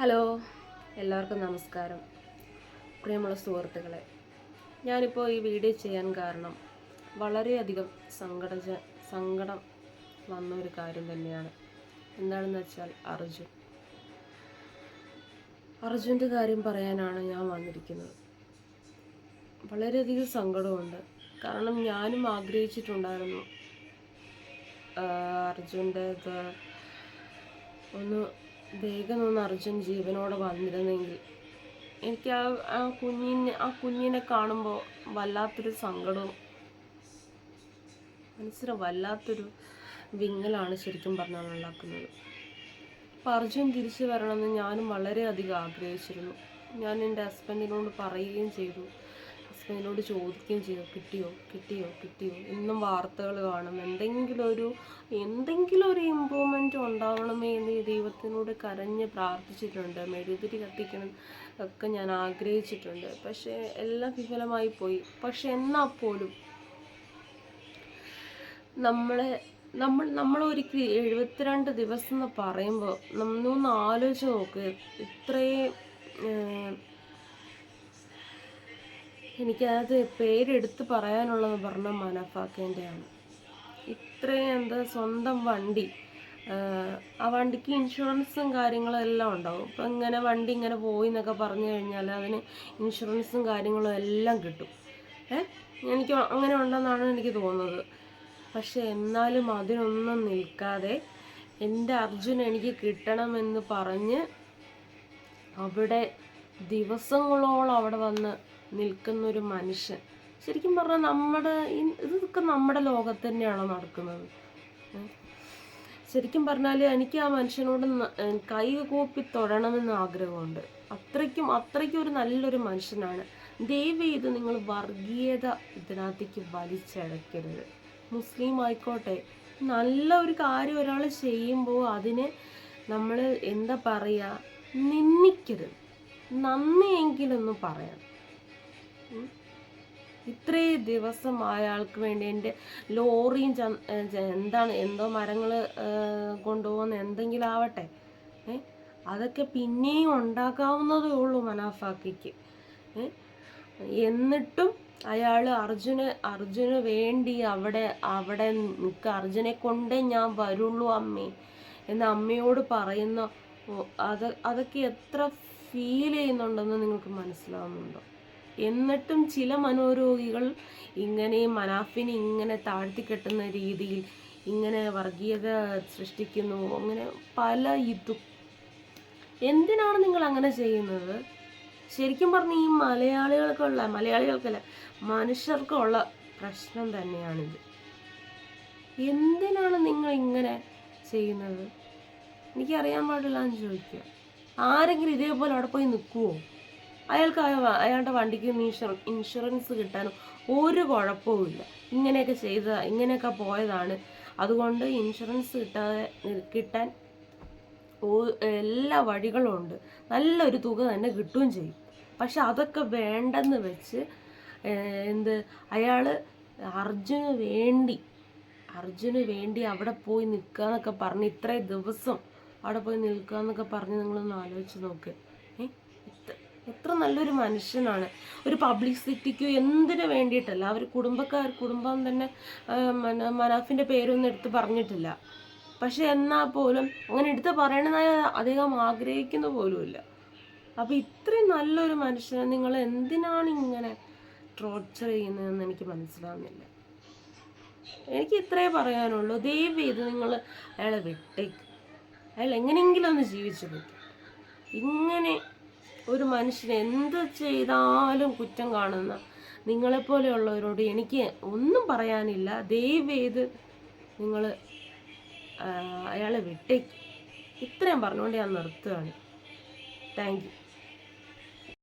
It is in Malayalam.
ഹലോ. എല്ലാവർക്കും നമസ്കാരം. പ്രിയമുള്ള സുഹൃത്തുക്കളെ ഞാനിപ്പോൾ ഈ വീഡിയോ ചെയ്യാൻ കാരണം വളരെയധികം സങ്കട സങ്കടം വന്ന ഒരു കാര്യം തന്നെയാണ്. എന്താണെന്ന് വെച്ചാൽ അർജുൻ. അർജുന്റെ കാര്യം പറയാനാണ് ഞാൻ വന്നിരിക്കുന്നത്. വളരെയധികം സങ്കടമുണ്ട്. കാരണം ഞാനും ആഗ്രഹിച്ചിട്ടുണ്ടായിരുന്നു അർജുന്റെ ഒന്ന് വേഗം ഒന്ന് അർജുൻ ജീവനോടെ വന്നിരുന്നെങ്കിൽ എനിക്ക് ആ ആ കുഞ്ഞിനെ ആ കുഞ്ഞിനെ കാണുമ്പോൾ വല്ലാത്തൊരു സങ്കടവും മനസ്സിന് വല്ലാത്തൊരു വിങ്ങലാണ് ശരിക്കും പറഞ്ഞാൽ ഉണ്ടാക്കുന്നത്. അപ്പം അർജുൻ തിരിച്ചു വരണമെന്ന് ഞാനും വളരെയധികം ആഗ്രഹിച്ചിരുന്നു. ഞാൻ എന്റെ ഹസ്ബൻഡിനോട് പറയുകയും ചെയ്തു. ഹസ്ബൻഡിനോട് ചോദിക്കുകയും ചെയ്യും? കിട്ടിയോ? കിട്ടിയോ? കിട്ടിയോ? എന്നും വാർത്തകൾ കാണും. എന്തെങ്കിലും ഒരു എന്തെങ്കിലും ഒരു ഇമ്പ്രൂവ്മെന്റ് ഉണ്ടാവണമേ എന്ന് ദൈവത്തിനോട് കരഞ്ഞ് പ്രാർത്ഥിച്ചിട്ടുണ്ട്. മെഴുതിരി കത്തിക്കണം ഒക്കെ ഞാൻ ആഗ്രഹിച്ചിട്ടുണ്ട്. പക്ഷേ എല്ലാം വിഫലമായി പോയി. പക്ഷെ എന്നാൽ പോലും നമ്മളെ നമ്മൾ നമ്മൾ ഒരിക്കൽ എഴുപത്തിരണ്ട് ദിവസം എന്ന് പറയുമ്പോൾ നമ്മളൊന്ന് ആലോചിച്ച് നോക്ക്. ഇത്രയും എനിക്കത് പേരെടുത്ത് പറയാനുള്ളത് പറഞ്ഞ മനഫാക്കേന്റെയാണ് ഇത്രയും എന്താ സ്വന്തം വണ്ടി ആ വണ്ടിക്ക് ഇൻഷുറൻസും കാര്യങ്ങളും എല്ലാം ഉണ്ടാവും. ഇപ്പം ഇങ്ങനെ വണ്ടി ഇങ്ങനെ പോയി എന്നൊക്കെ പറഞ്ഞു കഴിഞ്ഞാൽ അതിന് ഇൻഷുറൻസും കാര്യങ്ങളും എല്ലാം കിട്ടും. ഏ? എനിക്ക് അങ്ങനെ ഉണ്ടെന്നാണ് എനിക്ക് തോന്നുന്നത്. പക്ഷെ എന്നാലും അതിനൊന്നും നിൽക്കാതെ എന്റെ അർജുൻ എനിക്ക് കിട്ടണമെന്ന് പറഞ്ഞ് അവിടെ ദിവസങ്ങളോളം അവിടെ വന്ന് നിൽക്കുന്നൊരു മനുഷ്യൻ. ശരിക്കും പറഞ്ഞാൽ നമ്മുടെ ഇതൊക്കെ നമ്മുടെ ലോകത്ത് തന്നെയാണോ നടക്കുന്നത്? ശരിക്കും പറഞ്ഞാൽ എനിക്ക് ആ മനുഷ്യനോട് കൈ കൂപ്പി തൊഴണമെന്ന് ആഗ്രഹമുണ്ട്. അത്രയ്ക്കും അത്രയ്ക്കും ഒരു നല്ലൊരു മനുഷ്യനാണ്. ദയവ് ഇത് നിങ്ങൾ വർഗീയത ഇതിനകത്തേക്ക് വലിച്ചടക്കരുത്. മുസ്ലിം ആയിക്കോട്ടെ. നല്ല ഒരു കാര്യം ഒരാൾ ചെയ്യുമ്പോൾ അതിനെ നമ്മൾ എന്താ പറയുക നിന്ദിക്കരുത്. നന്ദിയെങ്കിലൊന്ന് പറയണം. ഇത്രയും ദിവസം അയാൾക്ക് വേണ്ടി എന്റെ ലോറിയും എന്താണ് എന്തോ മരങ്ങൾ കൊണ്ടുപോകുന്ന എന്തെങ്കിലും ആവട്ടെ. ഏ അതൊക്കെ പിന്നെയും ഉണ്ടാക്കാവുന്നതേ ഉള്ളൂ മനാഫാക്കിക്ക്. എന്നിട്ടും അയാൾ അർജുന് അർജുന് വേണ്ടി അവിടെ അവിടെ നിൽക്ക അർജുനെ കൊണ്ടേ ഞാൻ വരുള്ളൂ അമ്മേ. എന്ന് അമ്മയോട് പറയുന്ന അത് അതൊക്കെ എത്ര ഫീൽ ചെയ്യുന്നുണ്ടെന്ന് നിങ്ങൾക്ക് മനസ്സിലാവുന്നുണ്ടോ? എന്നിട്ടും ചില മനോരോഗികൾ ഇങ്ങനെ മനാഫിനെ ഇങ്ങനെ താഴ്ത്തിക്കെട്ടുന്ന രീതിയിൽ ഇങ്ങനെ വർഗീയത സൃഷ്ടിക്കുന്നു. അങ്ങനെ പല ഇതും. എന്തിനാണ് നിങ്ങൾ അങ്ങനെ ചെയ്യുന്നത്? ശരിക്കും പറഞ്ഞ ഈ മലയാളികൾക്കുള്ള മലയാളികൾക്കല്ല മനുഷ്യർക്കുള്ള പ്രശ്നം തന്നെയാണിത്. എന്തിനാണ് നിങ്ങൾ ഇങ്ങനെ ചെയ്യുന്നത്? എനിക്കറിയാൻ പാടില്ല എന്ന് ചോദിക്കുക. ആരെങ്കിലും ഇതേപോലെ അവിടെ പോയി നിൽക്കുമോ അയാൾക്ക് അയ- അയാളുടെ വണ്ടിക്ക് ഇൻഷുറ ഇൻഷുറൻസ് കിട്ടാനും ഒരു കുഴപ്പവുമില്ല ഇങ്ങനെയൊക്കെ ചെയ്ത ഇങ്ങനെയൊക്കെ പോയതാണ്. അതുകൊണ്ട് ഇൻഷുറൻസ് കിട്ടാതെ കിട്ടാൻ എല്ലാ വഴികളും ഉണ്ട്. നല്ലൊരു തുക തന്നെ കിട്ടുകയും ചെയ്യും. പക്ഷെ അതൊക്കെ വേണ്ടെന്ന് വെച്ച് എന്ത് അയാൾ അർജുന് വേണ്ടി അർജുന് വേണ്ടി അവിടെ പോയി നിൽക്കുക എന്നൊക്കെ പറഞ്ഞ് ഇത്രയും ദിവസം അവിടെ പോയി നിൽക്കുക എന്നൊക്കെ പറഞ്ഞ് നിങ്ങളൊന്ന് ആലോചിച്ച് നോക്ക്? എത്ര- നല്ലൊരു മനുഷ്യനാണ്. ഒരു പബ്ലിസിറ്റിക്കോ എന്തിനു വേണ്ടിയിട്ടല്ല. അവർ കുടുംബക്കാർ കുടുംബം തന്നെ മനാഫിന്റെ പേരൊന്നും എടുത്ത് പറഞ്ഞിട്ടില്ല. പക്ഷെ എന്നാൽ പോലും അങ്ങനെ എടുത്ത് പറയണമെന്ന് അദ്ദേഹം ആഗ്രഹിക്കുന്ന പോലുമില്ല. അപ്പോൾ ഇത്രയും നല്ലൊരു മനുഷ്യനെ നിങ്ങൾ എന്തിനാണ് ഇങ്ങനെ ടോർച്ചർ ചെയ്യുന്നതെന്ന് എനിക്ക് മനസ്സിലാവുന്നില്ല. എനിക്ക് ഇത്രേ പറയാനുള്ളൂ. ദയവ് ചെയ്ത് നിങ്ങൾ അയാളെ വിട്ടേക്ക്. അയാൾ എങ്ങനെയെങ്കിലും ഒന്ന് ജീവിച്ചു പറ്റും ഇങ്ങനെ ഒരു മനുഷ്യനെ എന്ത് ചെയ്താലും കുറ്റം കാണുന്ന നിങ്ങളെപ്പോലെയുള്ളവരോട് എനിക്ക് ഒന്നും പറയാനില്ല. ദയവ് ചെയ്ത് നിങ്ങൾ അയാളെ വിട്ടേക്ക്. ഇത്രയും പറഞ്ഞുകൊണ്ട് ഞാൻ നിർത്തുകയാണ്. Thank you.